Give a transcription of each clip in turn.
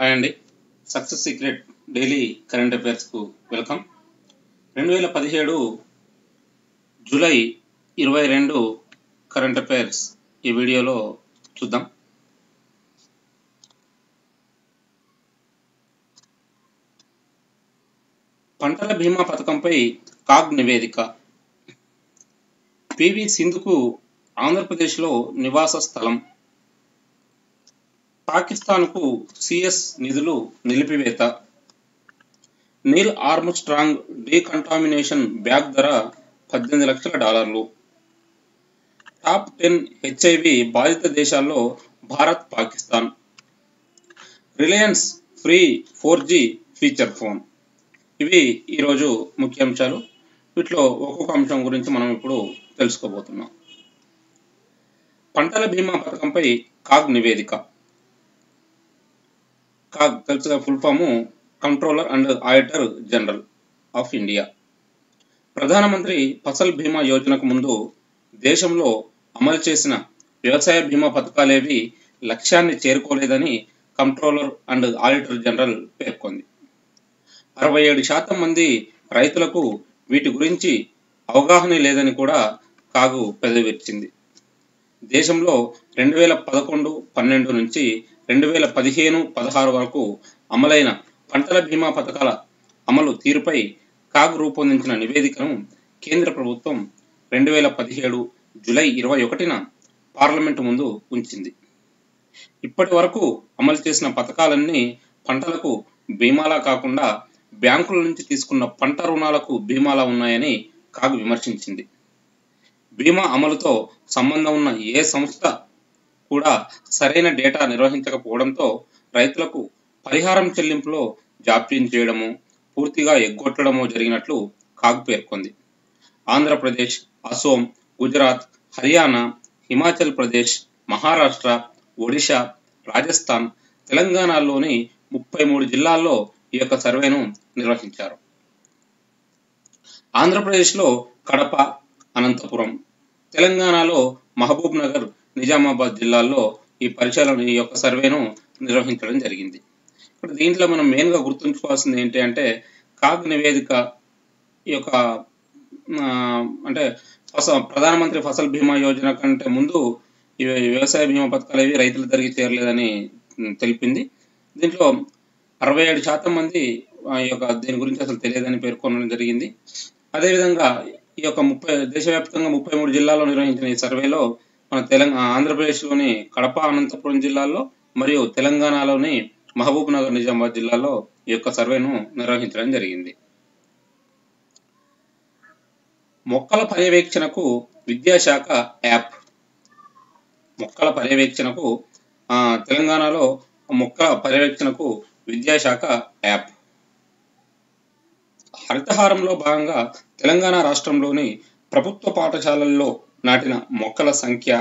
Hi అండి. Success secret daily current అఫైర్స్కు welcome. రెండు వేల పదిహేడు జూలై ఇరవై రెండు కరెంట్ అఫైర్స్ ఈ వీడియోలో చూద్దాం. పంటల బీమా పథకంపై కాగ్ నివేదిక. పివి సింధుకు ఆంధ్రప్రదేశ్లో నివాస స్థలం. పాకిస్తాన్కు సిఎస్ నిధులు నిలిపివేత. Neil Armstrong decontamination bag ధర పద్దెనిమిది లక్షల డాలర్లు. టాప్ టెన్ హెచ్ఐవి బాధిత దేశాల్లో Bharat Pakistan. Reliance free four G feature phone. ఇవి ఈరోజు ముఖ్యాంశాలు. వీటిలో ఒక్కొక్క అంశం గురించి మనం ఇప్పుడు తెలుసుకోబోతున్నాం. పంటల బీమా పథకంపై కాగ్ నివేదిక. కాగ్ తెలుసుగా full form controller and auditor general of India Pradhan Mantri Fasal Bima యోజనకు ముందు దేశంలో అమలు చేసిన వ్యవసాయ బీమా పథకాలేవి లక్ష్యాన్ని చేరుకోలేదని కంట్రోలర్ అండ్ ఆడిటర్ జనరల్ పేర్కొంది. అరవై ఏడు శాతం మంది రైతులకు వీటి గురించి అవగాహన లేదని కూడా కాగు పెదవిర్చింది దేశంలో రెండు వేల పదకొండు పన్నెండు నుంచి రెండు వేల పదిహేను పదహారు వరకు అమలైన పంటల బీమా పథకాల అమలు తీరుపై కాగ్ రూపొందించిన నివేదికను కేంద్ర ప్రభుత్వం రెండు వేల పదిహేడు జులై ఇరవై ఒకటిన పార్లమెంటు ముందు ఉంచింది. ఇప్పటి వరకు అమలు చేసిన పథకాలన్నీ పంటలకు బీమాలా కాకుండా బ్యాంకుల నుంచి తీసుకున్న పంట రుణాలకు బీమాలా ఉన్నాయని కాగ్ విమర్శించింది. బీమా అమలుతో సంబంధం ఉన్న ఏ సంస్థ కూడా సరైన డేటా నిర్వహించకపోవడంతో రైతులకు పరిహారం చెల్లింపులో జాప్యం చేయడము పూర్తిగా ఎగ్గొట్టడము జరిగినట్లు కాగ్ పేర్కొంది. ఆంధ్రప్రదేశ్ అసోం గుజరాత్ హర్యానా హిమాచల్ ప్రదేశ్ మహారాష్ట్ర ఒడిశా రాజస్థాన్ తెలంగాణలోని ముప్పై మూడు జిల్లాల్లో ఈ యొక్క సర్వేను నిర్వహించారు. ఆంధ్రప్రదేశ్లో కడప అనంతపురం తెలంగాణలో మహబూబ్ నగర్ నిజామాబాద్ జిల్లాల్లో ఈ పరిచయాలను ఈ యొక్క సర్వేను నిర్వహించడం జరిగింది. ఇప్పుడు దీంట్లో మనం మెయిన్గా గుర్తుంచుకోవాల్సింది ఏంటి అంటే కాగ్ నివేదిక ఈ యొక్క అంటే ఫస ప్రధానమంత్రి ఫసల్ బీమా యోజన కంటే ముందు ఈ వ్యవసాయ బీమా పథకాలు ఏవి రైతుల దగ్గరికి చేరలేదని తెలిపింది. దీంట్లో అరవై ఏడు శాతం మంది ఈ యొక్క దీని గురించి అసలు తెలియదని పేర్కొనడం జరిగింది. అదేవిధంగా ఈ యొక్క ముప్పై దేశవ్యాప్తంగా ముప్పై మూడు జిల్లాల్లో నిర్వహించిన ఈ సర్వేలో మన తెలంగాణ ఆంధ్రప్రదేశ్లోని కడప అనంతపురం జిల్లాల్లో మరియు తెలంగాణలోని మహబూబ్ నగర్ నిజామాబాద్ జిల్లాలో ఈ యొక్క సర్వేను నిర్వహించడం జరిగింది. మొక్కల పర్యవేక్షణకు విద్యాశాఖ యాప్. మొక్కల పర్యవేక్షణకు తెలంగాణలో మొక్కల పర్యవేక్షణకు విద్యాశాఖ యాప్. హరితహారంలో భాగంగా తెలంగాణ రాష్ట్రంలోని ప్రభుత్వ పాఠశాలల్లో నాటిన మొక్కల సంఖ్య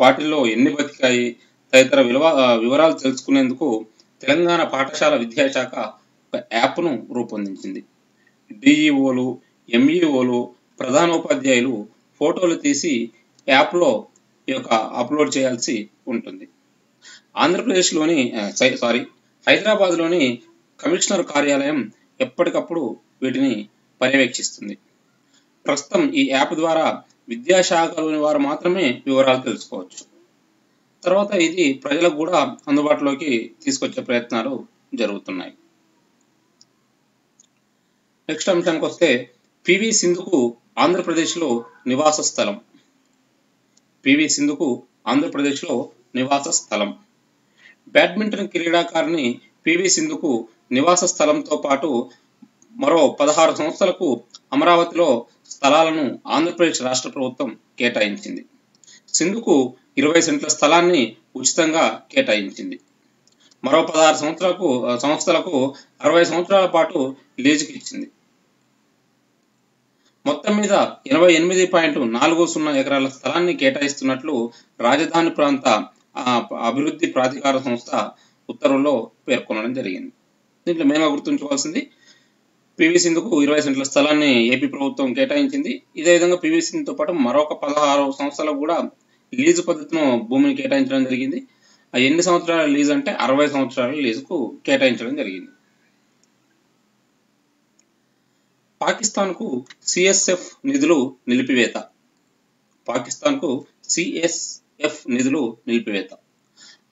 వాటిల్లో ఎన్ని బతికాయి తదితర విలువ వివరాలు తెలుసుకునేందుకు తెలంగాణ పాఠశాల విద్యాశాఖ ఒక యాప్ను రూపొందించింది. డిఈఓలు ఎంఈఓలు ప్రధానోపాధ్యాయులు ఫోటోలు తీసి యాప్లో ఈ యొక్క అప్లోడ్ చేయాల్సి ఉంటుంది. ఆంధ్రప్రదేశ్లోని సారీ హైదరాబాద్లోని కమిషనర్ కార్యాలయం ఎప్పటికప్పుడు వీటిని పర్యవేక్షిస్తుంది. ప్రస్తుతం ఈ యాప్ ద్వారా విద్యాశాఖలోని వారు మాత్రమే వివరాలు తెలుసుకోవచ్చు. తర్వాత ఇది ప్రజలకు కూడా అందుబాటులోకి తీసుకొచ్చే ప్రయత్నాలు జరుగుతున్నాయి. నెక్స్ట్ అంశానికి వస్తే పివి సింధుకు ఆంధ్రప్రదేశ్లో నివాస స్థలం. పివి సింధుకు ఆంధ్రప్రదేశ్లో నివాస స్థలం. బ్యాడ్మింటన్ క్రీడాకారిణి పివి సింధుకు నివాస స్థలంతో పాటు మరో పదహారు సంస్థలకు అమరావతిలో స్థలాలను ఆంధ్రప్రదేశ్ రాష్ట్ర ప్రభుత్వం కేటాయించింది. సింధుకు ఇరవై సెంట్ల స్థలాన్ని ఉచితంగా కేటాయించింది. మరో పదహారు సంవత్సరాలకు సంస్థలకు అరవై సంవత్సరాల పాటు లీజుకి ఇచ్చింది. మొత్తం మీద ఎనభై ఎనిమిది పాయింట్ నాలుగు సున్నా ఎకరాల స్థలాన్ని కేటాయిస్తున్నట్లు రాజధాని ప్రాంత అభివృద్ధి ప్రాధికార సంస్థ ఉత్తర్వుల్లో పేర్కొనడం జరిగింది. దీంట్లో మెయిన్గా గుర్తుంచుకోవాల్సింది పివి సింధుకు ఇరవై సెంట్ల స్థలాన్ని ఏపీ ప్రభుత్వం కేటాయించింది. ఇదే విధంగా పివి సింధుతో పాటు మరొక పదహారు సంస్థలకు కూడా లీజు పద్ధతిలో భూమిని కేటాయించడం జరిగింది. ఆ ఎన్ని సంవత్సరాల లీజ్ అంటే అరవై సంవత్సరాల లీజుకు కేటాయించడం జరిగింది. పాకిస్తాన్కు సిఎస్ఎఫ్ నిధులు నిలిపివేత. పాకిస్తాన్కు సిఎస్ఎఫ్ నిధులు నిలిపివేత.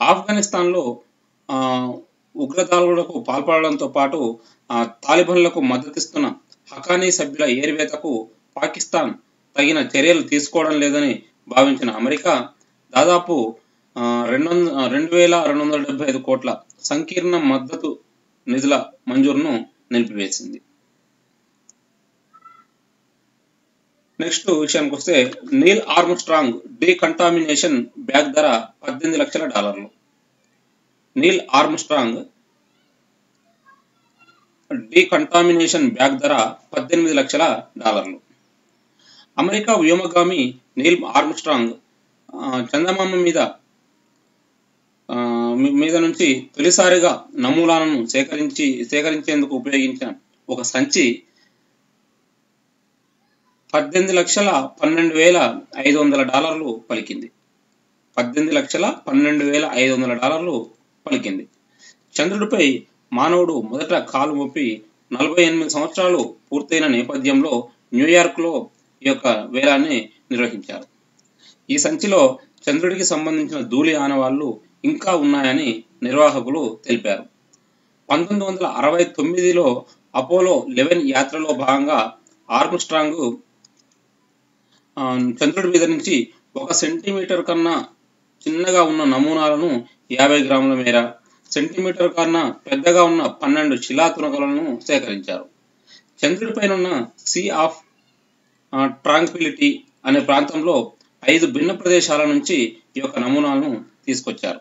ఆఫ్ఘనిస్తాన్లో ఆ, ఉగ్రదాడులకు పాల్పడడంతో పాటు తాలిబన్లకు మద్దతిస్తున్న హకానీ సభ్యుల ఏరివేతకు పాకిస్తాన్ తగిన చర్యలు తీసుకోవడం లేదని భావించిన అమెరికా దాదాపు రెండు వంద రెండు వేల రెండు వందల డెబ్బై ఐదు కోట్ల సంకీర్ణ మద్దతు నిధుల మంజూరును నిలిపివేసింది. నెక్స్ట్ విషయానికి వస్తే నీల్ ఆర్మ్స్ట్రాంగ్ డీకంటామినేషన్ బ్యాగ్ ధర పద్దెనిమిది లక్షల డాలర్లు. నీల్ ఆర్మ్స్ట్రాంగ్ డీకంటామినేషన్ బ్యాగ్ ధర పద్దెనిమిది లక్షల డాలర్లు. అమెరికా వ్యోమగామి నీల్ ఆర్మ్స్ట్రాంగ్ చందమామ మీద మీద నుంచి తొలిసారిగా నమూనాలను సేకరించి సేకరించేందుకు ఉపయోగించిన ఒక సంచి పద్దెనిమిది లక్షల పన్నెండు వేల ఐదు వందల డాలర్లు పలికింది. పద్దెనిమిది లక్షల పన్నెండు వేల ఐదు వందల డాలర్లు పలికింది. చంద్రుడిపై మానవుడు మొదట కాలు మొప్పి నలభై ఎనిమిది సంవత్సరాలు పూర్తయిన నేపథ్యంలో న్యూయార్క్లో ఈ యొక్క వేలాన్ని నిర్వహించారు. ఈ సంచిలో చంద్రుడికి సంబంధించిన ధూళి ఆనవాళ్ళు ఇంకా ఉన్నాయని నిర్వాహకులు తెలిపారు. పంతొమ్మిది వందల అరవై తొమ్మిదిలో అపోలో లెవెన్ యాత్రలో భాగంగా ఆర్మ్స్ట్రాంగ్ చంద్రుడి మీద నుంచి ఒక సెంటీమీటర్ కన్నా చిన్నగా ఉన్న నమూనాలను యాభై గ్రాముల మేర సెంటీమీటర్ కన్నా పెద్దగా ఉన్న పన్నెండు శిలా తునకలను సేకరించారు చంద్రుడిపైన ఉన్న సీ ఆఫ్ ట్రాంక్విలిటీ అనే ప్రాంతంలో ఐదు భిన్న ప్రదేశాల నుంచి ఈ యొక్క నమూనాలను తీసుకొచ్చారు.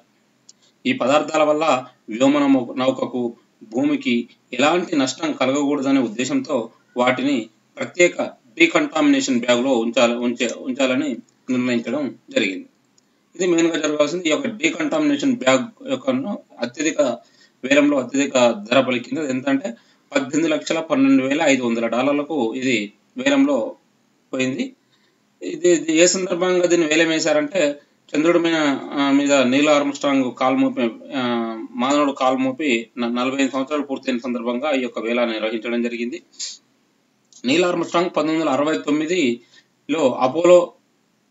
ఈ పదార్థాల వల్ల వ్యోమ నౌకకు భూమికి ఎలాంటి నష్టం కలగకూడదనే ఉద్దేశంతో వాటిని ప్రత్యేక డీకంటామినేషన్ బ్యాగ్లో ఉంచాలి ఉంచే ఉంచాలని నిర్ణయించడం జరిగింది. ఇది మెయిన్గా జరగాల్సింది ఈ యొక్క డీకంటామినేషన్ బ్యాగ్ యొక్క అత్యధిక వేలంలో అత్యధిక ధర పలికింది. అది ఎంతంటే పద్దెనిమిది లక్షల పన్నెండు వేల ఐదు వందల డాలర్లకు ఇది వేలంలో పోయింది. ఇది ఏ సందర్భంగా దీన్ని వేలం వేశారంటే చంద్రుడి మీద మీద నీల్ ఆర్మ్స్ట్రాంగ్ కాలు మోపి మానవుడు కాలు మోపి నలభై ఐదు సంవత్సరాలు పూర్తయిన సందర్భంగా ఈ యొక్క వేలాన్ని నిర్వహించడం జరిగింది. నీల్ ఆర్మ్స్ట్రాంగ్ పంతొమ్మిది వందల అరవై తొమ్మిదిలో అపోలో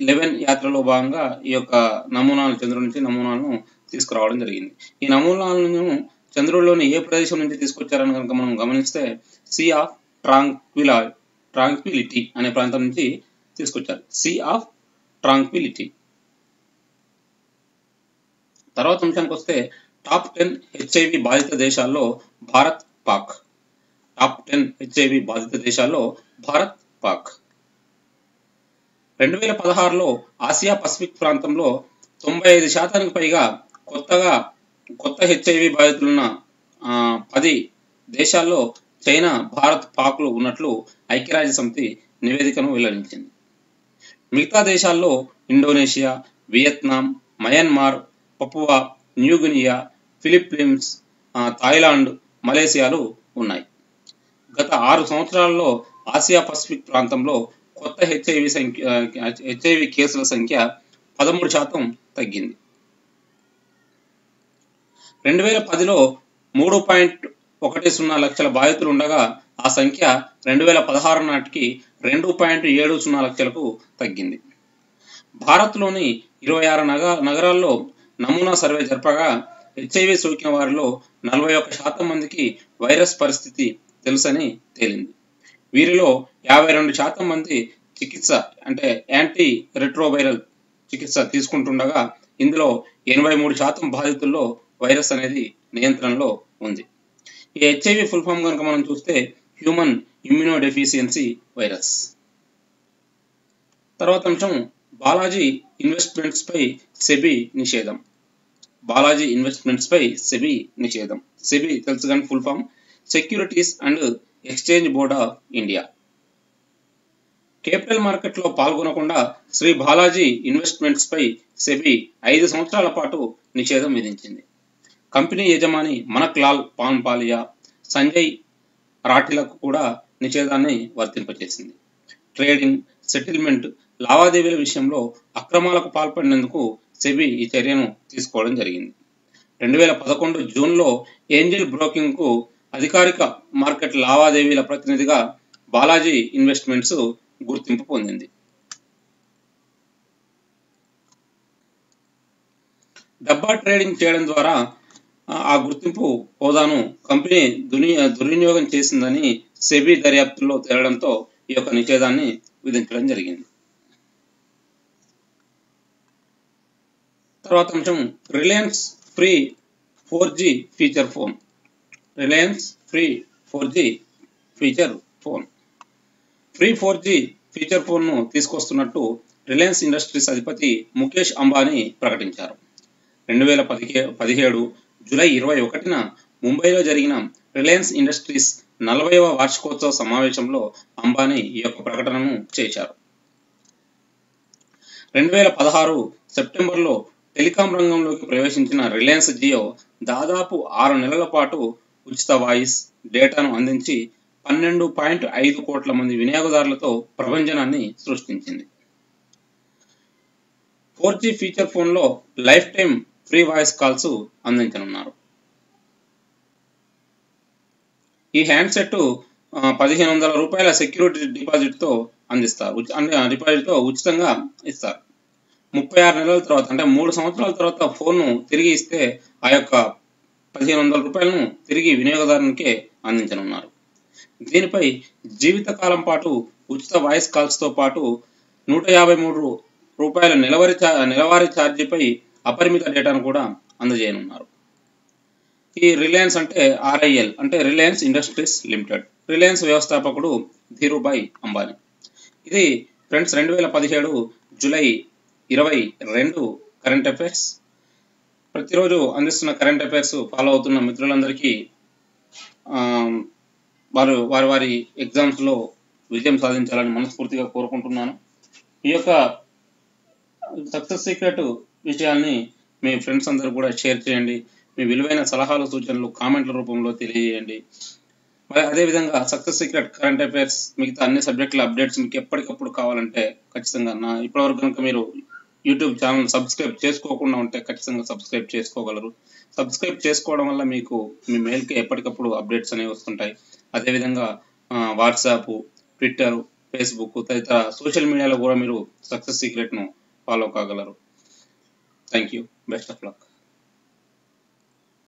లెవెన్ యాత్రలో భాగంగా ఈ యొక్క నమూనాలు చంద్రుడి నుంచి నమూనాలను తీసుకురావడం జరిగింది. ఈ నమూనాలను చంద్రుడిలోని ఏ ప్రదేశం నుంచి తీసుకొచ్చారని కనుక మనం గమనిస్తే సీ ఆఫ్ ట్రాంక్విలా ట్రాంక్విలిటీ అనే ప్రాంతం నుంచి తీసుకొచ్చారు. సీ ఆఫ్ ట్రాంక్విలిటీ తర్వాత అంశానికి వస్తే టాప్ టెన్ హెచ్ఐవి బాధిత దేశాల్లో Bharat Pak. Top ten HIV బాధిత దేశాల్లో భారత్ పాక్. రెండు వేల పదహారులో ఆసియా పసిఫిక్ ప్రాంతంలో తొంభై ఐదు శాతానికి పైగా కొత్తగా కొత్త హెచ్ఐవి బాధితులున్న పది దేశాల్లో చైనా భారత్ పాక్లు ఉన్నట్లు ఐక్యరాజ్య సమితి నివేదికను వెల్లడించింది. మిగతా దేశాల్లో Indonesia Vietnam Myanmar Papua New Guinea Philippines Thailand మలేసియాలు ఉన్నాయి. గత ఆరు సంవత్సరాల్లో ఆసియా పసిఫిక్ ప్రాంతంలో కొత్త హెచ్ఐవి సంఖ్య హెచ్ఐవి కేసుల సంఖ్య పదమూడు శాతం తగ్గింది. రెండు వేల పదిలో మూడు పాయింట్ ఒకటి సున్నా లక్షల బాధితులు ఉండగా ఆ సంఖ్య రెండు వేల పదహారు నాటికి రెండు పాయింట్ ఏడు సున్నా లక్షలకు తగ్గింది. భారత్లోని ఇరవై ఆరు నగ నగరాల్లో నమూనా సర్వే జరపగా హెచ్ఐవి సోకిన వారిలో నలభై ఒక్క శాతం మందికి వైరస్ పరిస్థితి తెలుసని తేలింది. వీరిలో యాభై రెండు శాతం మంది చికిత్స అంటే యాంటీ రెట్రోవైరల్ చికిత్స తీసుకుంటుండగా ఇందులో ఎనభై మూడు శాతం బాధితుల్లో వైరస్ అనేది నియంత్రణలో ఉంది. ఈ హెచ్ఐవి ఫుల్ ఫామ్ కనుక మనం చూస్తే హ్యూమన్ ఇమ్యూనో డెఫిషియన్సీ వైరస్. తర్వాత అంశం బాలాజీ ఇన్వెస్ట్మెంట్స్ పై సెబీ నిషేధం. బాలాజీ ఇన్వెస్ట్మెంట్స్ పై సెబీ నిషేధం. సెబీ తెలుసు కానీ full form securities and exchange board of India. Capital మార్కెట్లో పాల్గొనకుండా శ్రీ బాలాజీ ఇన్వెస్ట్మెంట్స్ పై సెబీ ఐదు సంవత్సరాల పాటు నిషేధం విధించింది. కంపెనీ యజమాని మనక్ లాల్ పాన్పాలియా సంజయ్ రాఠీలకు కూడా నిషేధాన్ని వర్తింపచేసింది. ట్రేడింగ్ సెటిల్మెంట్ లావాదేవీల విషయంలో అక్రమాలకు పాల్పడినందుకు సెబీ ఈ చర్యను తీసుకోవడం జరిగింది. రెండు వేల పదకొండు జూన్లో ఏంజిల్ బ్రోకింగ్కు అధికారిక మార్కెట్ లావాదేవీల ప్రతినిధిగా బాలాజీ ఇన్వెస్ట్మెంట్స్ గుర్తింపు పొందింది. డబ్బా ట్రేడింగ్ చేయడం ద్వారా ఆ గుర్తింపు హోదాను కంపెనీ దుని దుర్వినియోగం చేసిందని సెబీ దర్యాప్తులో తేలడంతో ఈ యొక్క నిషేధాన్ని విధించడం జరిగింది. తర్వాత అంశం Reliance free four G feature phone. Reliance free four G feature phone free four G feature ఫోన్ను తీసుకొస్తున్నట్టు రిలయన్స్ ఇండస్ట్రీస్ అధిపతి ముఖేష్ అంబానీ ప్రకటించారు. రెండు వేల పదిహే పదిహేడు జూలై ఇరవై ఒకటిన ముంబైలో జరిగిన రిలయన్స్ ఇండస్ట్రీస్ నలభైవ వార్షికోత్సవ సమావేశంలో అంబానీ ఈ యొక్క ప్రకటనను చేశారు. రెండు వేల పదహారు సెప్టెంబర్లో టెలికాం రంగంలోకి ప్రవేశించిన రిలయన్స్ జియో దాదాపు ఆరు నెలల పాటు ఉచిత వాయిస్ డేటాను అందించి పన్నెండు పాయింట్ ఐదు కోట్ల మంది వినియోగదారులతో ప్రభంజనాన్ని సృష్టించింది. ఫోర్ జీ ఫీచర్ ఫోన్లో life time free voice calls అందించనున్నారు. ఈ హ్యాండ్సెట్ పదిహేను వందల రూపాయల సెక్యూరిటీ డిపాజిట్తో అందిస్తారు. డిపాజిట్తో ఉచితంగా ఇస్తారు. ముప్పై ఆరు నెలల తర్వాత అంటే మూడు సంవత్సరాల తర్వాత ఫోన్ను తిరిగి ఇస్తే ఆ యొక్క పదిహేను వందల రూపాయలను తిరిగి వినియోగదారునికే అందించనున్నారు. దీనిపై జీవితకాలం పాటు ఉచిత వాయిస్ కాల్స్తో పాటు నూట యాభై మూడు రూపాయల నెలవారీ నెలవారీ ఛార్జీపై అపరిమిత డేటాను కూడా అందజేయనున్నారు. ఈ రిలయన్స్ అంటే ఆర్ఐఎల్ అంటే రిలయన్స్ ఇండస్ట్రీస్ లిమిటెడ్. రిలయన్స్ వ్యవస్థాపకుడు ధీరుభాయ్ అంబానీ. ఇది ఫ్రెండ్స్ రెండు వేల పదిహేడు జూలై ఇరవై రెండు కరెంట్ అఫైర్స్ ప్రతిరోజు అందిస్తున్న కరెంట్ అఫైర్స్ ఫాలో అవుతున్న మిత్రులందరికీ వారు వారి వారి ఎగ్జామ్స్లో విజయం సాధించాలని మనస్ఫూర్తిగా కోరుకుంటున్నాను. ఈ యొక్క సక్సెస్ సీక్రెట్ విషయాల్ని మీ ఫ్రెండ్స్ అందరూ కూడా షేర్ చేయండి. మీ విలువైన సలహాలు సూచనలు కామెంట్ల రూపంలో తెలియజేయండి. మరి అదేవిధంగా సక్సెస్ సీక్రెట్ కరెంట్ అఫైర్స్ మిగతా అన్ని సబ్జెక్టుల అప్డేట్స్ మీకు ఎప్పటికప్పుడు కావాలంటే ఖచ్చితంగా నా ఇప్పటివరకు కనుక మీరు యూట్యూబ్ ఛానల్ సబ్స్క్రైబ్ చేసుకోకుండా ఉంటే ఖచ్చితంగా సబ్స్క్రైబ్ చేసుకోగలరు. సబ్స్క్రైబ్ చేసుకోవడం వల్ల మీకు మీ మెయిల్కి ఎప్పటికప్పుడు అప్డేట్స్ అనేవి వస్తుంటాయి. అదేవిధంగా వాట్సాప్ ట్విట్టర్ ఫేస్బుక్ తదితర సోషల్ మీడియాలో కూడా మీరు సక్సెస్ సీక్రెట్ను follow కాగలరు. Thank you. Best of luck.